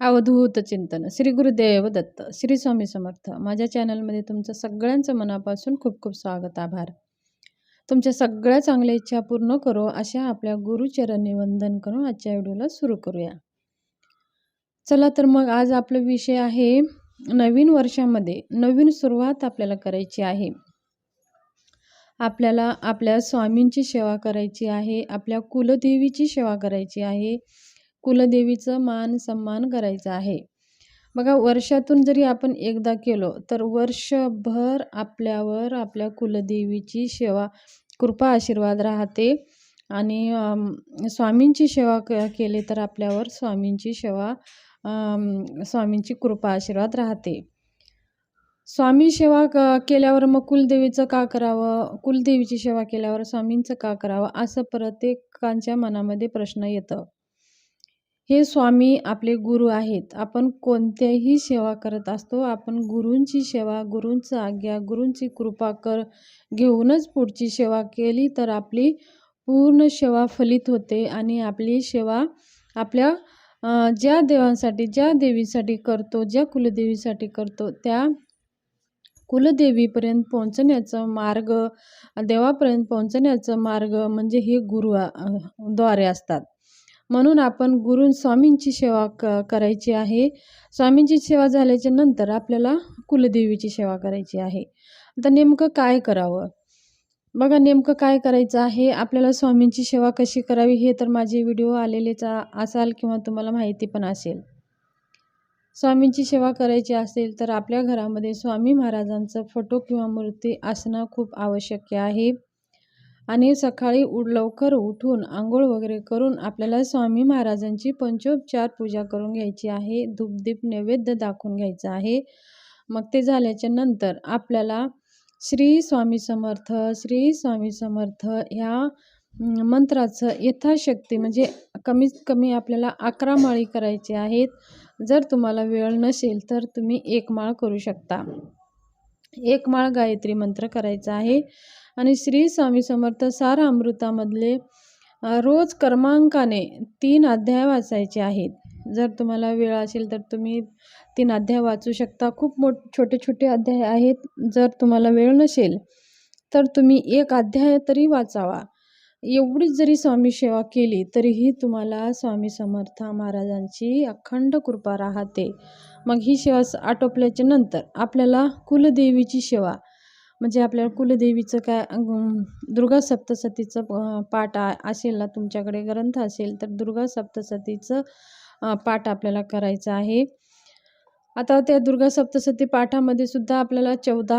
अवधूत चिंतन. श्री गुरुदेव दत्त श्री स्वामी समर्थ. माझ्या चॅनलमध्ये तुमचं सगळ्यांचं मनापासून खूप खूप स्वागत आभार. तुमच्या सगळ्या चांगल्या इच्छा पूर्ण करो अशा आपल्या गुरुचरणी वंदन करून आजच्या व्हिडिओला सुरू करूया. चला तर मग आज आपला विषय आहे नवीन वर्षामध्ये नवीन सुरुवात आपल्याला करायची आहे. आपल्याला आपल्या स्वामींची सेवा करायची आहे आपल्या कुलदेवीची सेवा करायची आहे कुलदेवीचं मान सन्मान करायचा आहे. बघा वर्षातून जरी आपण एकदा केलो तर वर्षभर आपल्यावर आपल्या कुलदेवीची सेवा कृपा आशीर्वाद राहते. आणि स्वामींची सेवा क केली तर आपल्यावर स्वामींची सेवा स्वामींची कृपा आशीर्वाद राहते. स्वामी सेवा क केल्यावर मग कुलदेवीचं का करावं? कुलदेवीची सेवा केल्यावर स्वामींचं का करावं? असं प्रत्येकांच्या मनामध्ये प्रश्न येतं. हे स्वामी आपले गुरु आहेत. आपण कोणत्याही सेवा करत असतो. आपण गुरूंची सेवा गुरूंचं आज्ञा गुरूंची कृपा कर घेऊनच पुढची सेवा केली तर आपली पूर्ण सेवा फलित होते आणि आपली सेवा आपल्या ज्या देवांसाठी ज्या देवीसाठी करतो ज्या कुलदेवीसाठी करतो त्या कुलदेवीपर्यंत पोहोचण्याचा मार्ग देवापर्यंत पोहोचण्याचा मार्ग म्हणजे हे गुरु द्वारे असतात. म्हणून आपण गुरु स्वामींची सेवा क करायची आहे. स्वामींची सेवा झाल्याच्यानंतर आपल्याला कुलदेवीची सेवा करायची आहे. आता नेमकं काय करावं? बघा नेमकं काय करायचं आहे? आपल्याला स्वामींची सेवा कशी करावी हे तर माझे व्हिडिओ आलेलेच असाल किंवा तुम्हाला माहिती पण असेल. स्वामींची सेवा करायची असेल तर आपल्या घरामध्ये स्वामी महाराजांचं फोटो किंवा मूर्ती असणं खूप आवश्यक आहे. आणि सकाळी उड लवकर उठून आंघोळ वगैरे करून आपल्याला स्वामी महाराजांची पंचोपचार पूजा करून घ्यायची आहे. धूपदीप नैवेद्य दाखवून घ्यायचं आहे. मग ते झाल्याच्यानंतर आपल्याला श्री स्वामी समर्थ श्री स्वामी समर्थ ह्या मंत्राचं यथाशक्ती म्हणजे कमीत कमी आपल्याला अकरा माळी करायची आहेत. जर तुम्हाला वेळ नसेल तर तुम्ही एक माळ करू शकता. एक माळ गायत्री मंत्र करायचा आहे. आणि श्री स्वामी समर्थ सार अमृतामधले रोज क्रमांकाने तीन अध्याय वाचायचे आहेत. जर तुम्हाला वेळ असेल तर तुम्ही तीन अध्याय वाचू शकता. खूप मोठ छोटे छोटे अध्याय आहेत. जर तुम्हाला वेळ नसेल तर तुम्ही एक अध्याय तरी वाचावा. एवढीच जरी स्वामी सेवा केली तरीही तुम्हाला स्वामी समर्थ महाराजांची अखंड कृपा राहते. मग ही सेवा आटोपल्याच्या नंतर आपल्याला कुलदेवीची सेवा म्हणजे आपल्याला कुलदेवीचं काय दुर्गा सप्तसतीचं पाठ असेल ना तुमच्याकडे ग्रंथ असेल तर दुर्गा सप्तसतीचं पाठ आपल्याला करायचं आहे. आता त्या दुर्गा सप्तसती पाठामध्ये सुद्धा आपल्याला चौदा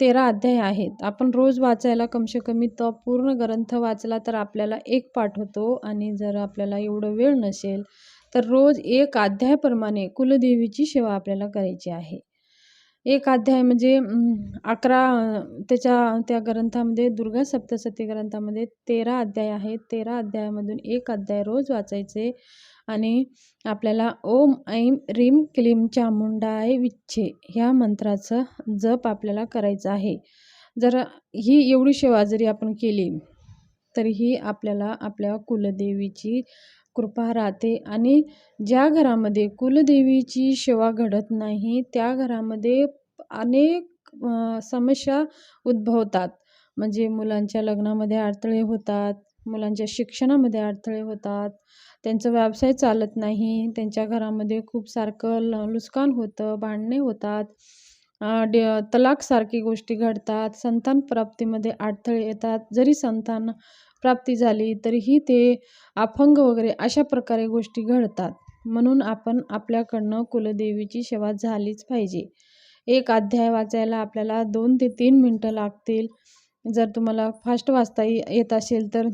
तेरा अध्याय आहेत. आपण रोज वाचायला कमसे कमी तो पूर्ण ग्रंथ वाचला तर आपल्याला एक पाठ होतो आणि जर आपल्याला एवढं वेळ नसेल तर रोज एक अध्यायाप्रमाणे कुलदेवीची सेवा आपल्याला करायची आहे. एक अध्याय म्हणजे अकरा त्याच्या त्या ग्रंथामध्ये दुर्गा सप्तसती ग्रंथामध्ये तेरा अध्याय आहेत. तेरा अध्यायामधून एक अध्याय रोज वाचायचे आणि आपल्याला ओम ऐम रीम क्लीम चामुंडाय विच्छे ह्या मंत्राचं जप आपल्याला करायचं आहे. जर ही एवढी सेवा जरी आपण केली तरीही आपल्याला आपल्या कुलदेवीची कृपा राहते आणि ज्या घरामध्ये कुलदेवीची सेवा घडत नाही त्या घरामध्ये अनेक समस्या उद्भवतात. म्हणजे मुलांच्या लग्नामध्ये अडथळे होतात मुलांच्या शिक्षणामध्ये अडथळे होतात त्यांचा व्यवसाय चालत नाही त्यांच्या घरामध्ये खूप सारखं नुकसान होतं भांडणे होतात डे तलाकसारखी गोष्टी घडतात संतान प्राप्तीमध्ये अडथळे येतात. जरी संतान प्राप्ती झाली तरीही ते अपंग वगैरे अशा प्रकारे गोष्टी घडतात. म्हणून आपण आपल्याकडनं कुलदेवीची सेवा झालीच पाहिजे. एक अध्याय वाचायला आपल्याला दोन ते तीन मिनटं लागतील. जर तुम्हाला फास्ट वाचता येत असेल तर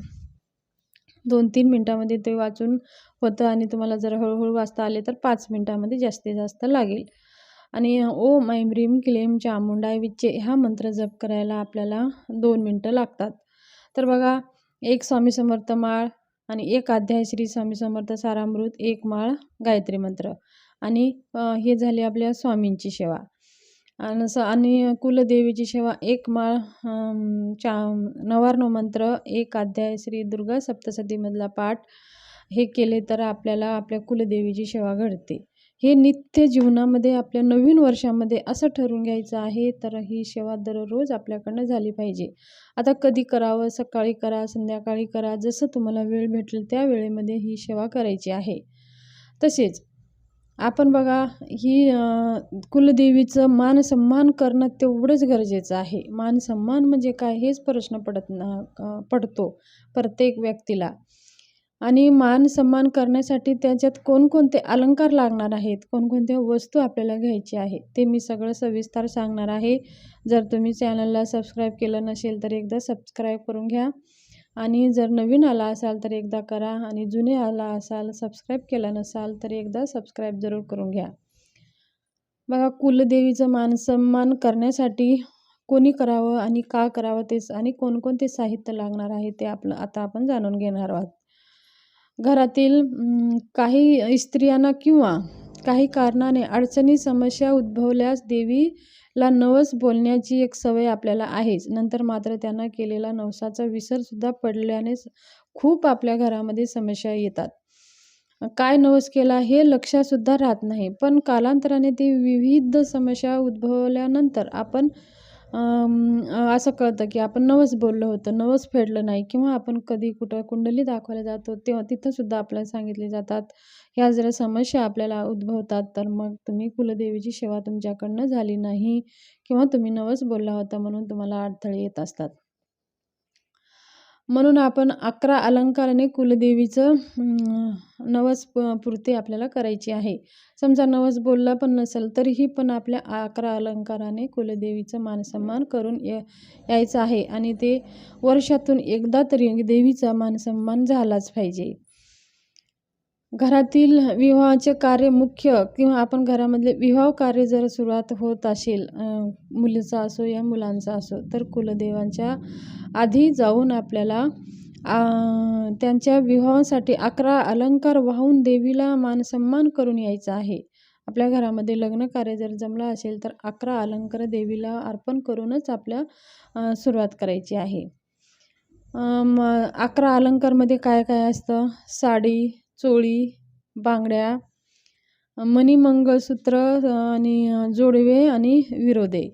दोन तीन मिनटामध्ये ते वाचून होतं आणि तुम्हाला जर हळूहळू वाचता आले तर पाच मिनटामध्ये जास्तीत जास्त लागेल. आणि ओम ऐम रीम क्लेम चामुंडाय विच्चे हा मंत्र जप करायला आपल्याला दोन मिनटं लागतात. तर बघा एक स्वामी समर्थ माळ आणि एक अध्याय श्री स्वामी समर्थ सारामृत एक माळ गायत्री मंत्र. आणि हे झाले आपल्या स्वामींची सेवा. आणि स आणि कुलदेवीची सेवा एक माळ चा नवार्णव मंत्र एक अध्याय श्री दुर्गा सप्तसतीमधला पाठ हे केले तर आपल्याला आपल्या कुलदेवीची सेवा घडते. हे नित्य जीवनामध्ये आपल्या नवीन वर्षामध्ये असं ठरवून घ्यायचं आहे तर ही सेवा दररोज आपल्याकडनं झाली पाहिजे. आता कधी करावं सकाळी करा संध्याकाळी करा जसं तुम्हाला वेळ भेटेल त्या वेळेमध्ये ही सेवा करायची आहे. तसेच आपण बघा ही कुलदेवीचं मान सन्मान करणं तेवढंच गरजेचं आहे. मान सन्मान म्हणजे काय हेच प्रश्न पडत ना पडतो प्रत्येक व्यक्तीला. आणि मान सन्मान करण्यासाठी त्याच्यात कोणकोणते अलंकार लागणार आहेत? कोणकोणत्या वस्तू आपल्याला घ्यायची आहे ते मी सगळं सविस्तर सांगणार आहे. जर तुम्ही चॅनलला सबस्क्राईब केलं नसेल तर एकदा सबस्क्राईब करून घ्या. आणि जर नवीन आला असाल तर एकदा करा. आणि जुने आला असाल सबस्क्राईब केलं नसाल तर एकदा सबस्क्राईब जरूर करून घ्या. बघा कुलदेवीचं मान सन्मान करण्यासाठी कोणी करावं आणि का करावं तेच आणि कोणकोणते साहित्य लागणार आहे ते आपलं आता आपण जाणून घेणार आहोत. घरातील काही स्त्रियांना किंवा काही कारणाने अडचणी समस्या उद्भवल्यास देवीला नवस बोलण्याची एक सवय आपल्याला आहेच. नंतर मात्र त्यांना केलेला नवसाचा विसरसुद्धा पडल्याने खूप आपल्या घरामध्ये समस्या येतात. काय नवस केला हे लक्षातसुद्धा राहत नाही. पण कालांतराने ते विविध समस्या उद्भवल्यानंतर आपण असं कळतं की आपण नवस बोललो होतं नवस फेडलं नाही किंवा आपण कधी कुठं कुंडली दाखवायला जातो तेव्हा तिथंसुद्धा आपल्याला सांगितले जातात. ह्या जर समस्या आपल्याला उद्भवतात तर मग तुम्ही कुलदेवीची सेवा तुमच्याकडनं झाली नाही किंवा तुम्ही नवस बोलला होता म्हणून तुम्हाला अडथळे येत असतात. म्हणून आपण अकरा अलंकाराने कुलदेवीचं नवस प पूर्ती आपल्याला करायची आहे. समजा नवस बोलला पण नसेल तरीही पण आपल्या अकरा अलंकाराने कुलदेवीचं मानसन्मान करून या यायचं आहे. आणि ते वर्षातून एकदा तरी देवीचा मानसन्मान झालाच पाहिजे. घरातील विवाहाचे कार्य मुख्य किंवा आपण घरामधले विवाह कार्य जर सुरुवात होत असेल मुलीचा असो या मुलांचा असो तर कुलदेवांच्या आधी जाऊन आपल्याला त्यांच्या विवाहासाठी अकरा अलंकार वाहून देवीला मानसन्मान करून यायचं आहे. आपल्या घरामध्ये लग्न कार्य जर जमलं असेल तर अकरा अलंकार देवीला अर्पण करूनच आपल्या सुरुवात करायची आहे. अकरा अलंकारमध्ये काय काय असतं? साडी चोळी बांगड्या मणी मंगळसूत्र आणि जोडवे आणि विरोदे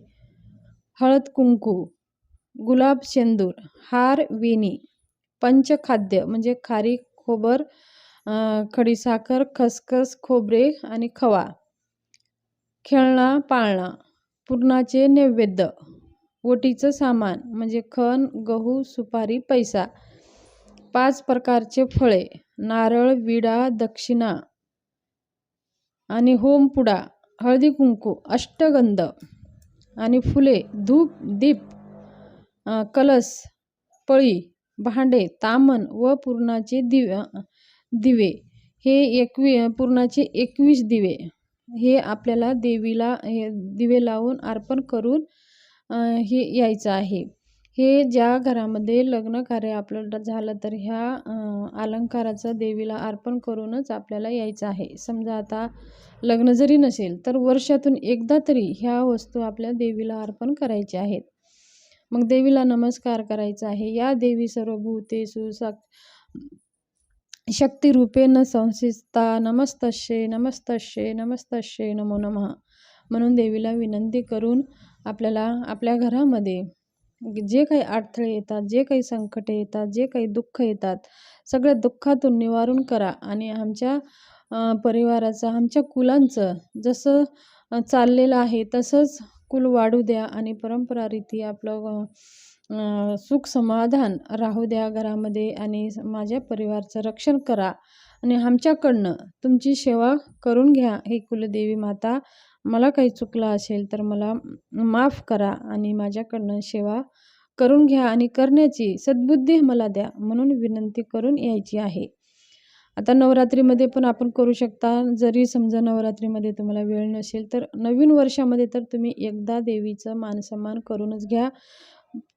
हळद कुंकू. गुलाब शेंदूर हार वेणी पंचखाद्य म्हणजे खारी खोबर खडीसाखर खसखस खोबरे आणि खवा. खेळणा पाळणा पुरणाचे नैवेद्य ओटीचं सामान म्हणजे खण गहू सुपारी पैसा. पाच प्रकारचे फळे नारळ विडा दक्षिणा आणि होमपुडा हळदी कुंकू अष्टगंध आणि फुले धूप दीप कलस पळी भांडे तामन व पूर्णाचे दिवे दिवे. हे एकवी पूर्णाचे एकवीस दिवे. हे आपल्याला देवीला हे दिवे लावून अर्पण करून हे यायचं आहे. हे ज्या घरामध्ये लग्न कार्य आपलं झालं तर ह्या अलंकाराचं देवीला अर्पण करूनच आपल्याला यायचं आहे. समजा आता लग्न जरी नसेल तर वर्षातून एकदा तरी ह्या वस्तू आपल्या देवीला अर्पण करायच्या आहेत. मग देवीला नमस्कार करायचा आहे. या देवी सर्व भूतेषु शक्तिरूपेन न संसिस्ता नमस्तशे नमस्तशे नमस्तशे नमो नमः म्हणून देवीला विनंती करून आपल्याला आपल्या घरामध्ये जे काही अडथळे येतात जे काही संकटे येतात जे काही दुःख येतात सगळ्या दुःखातून निवारण करा आणि आमच्या परिवाराचं आमच्या कुलांचं जसं चाललेलं आहे तसंच कुल वाढू द्या आणि परंपरा रीती आपलं सुख समाधान राहू द्या घरामध्ये आणि माझ्या परिवारचं रक्षण करा आणि आमच्याकडनं तुमची सेवा करून घ्या. हे कुलदेवी माता मला काही चुकलं असेल तर मला माफ करा आणि माझ्याकडनं सेवा करून घ्या आणि करण्याची सद्बुद्धी मला द्या म्हणून विनंती करून यायची आहे. आता नवरात्रीमध्ये पण आपण करू शकता. जरी समजा नवरात्रीमध्ये तुम्हाला वेळ नसेल तर नवीन वर्षामध्ये तर तुम्ही एकदा देवीचं मानसन्मान करूनच घ्या.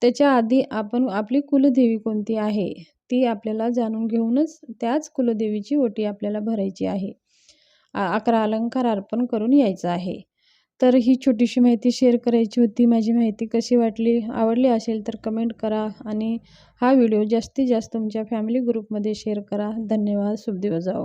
त्याच्या आधी आपण आपली कुलदेवी कोणती आहे ती आपल्याला जाणून घेऊनच त्याच कुलदेवीची ओटी आपल्याला भरायची आहे. अकरा अलंकार अर्पण करून यायचं आहे. तर ही छोटीशी माहिती शेअर करायची होती. माझी माहिती कशी वाटली आवडली असेल तर कमेंट करा आणि हा व्हिडिओ जास्तीत जास्त तुमच्या फॅमिली ग्रुपमध्ये शेअर करा. धन्यवाद. शुभ जाओ.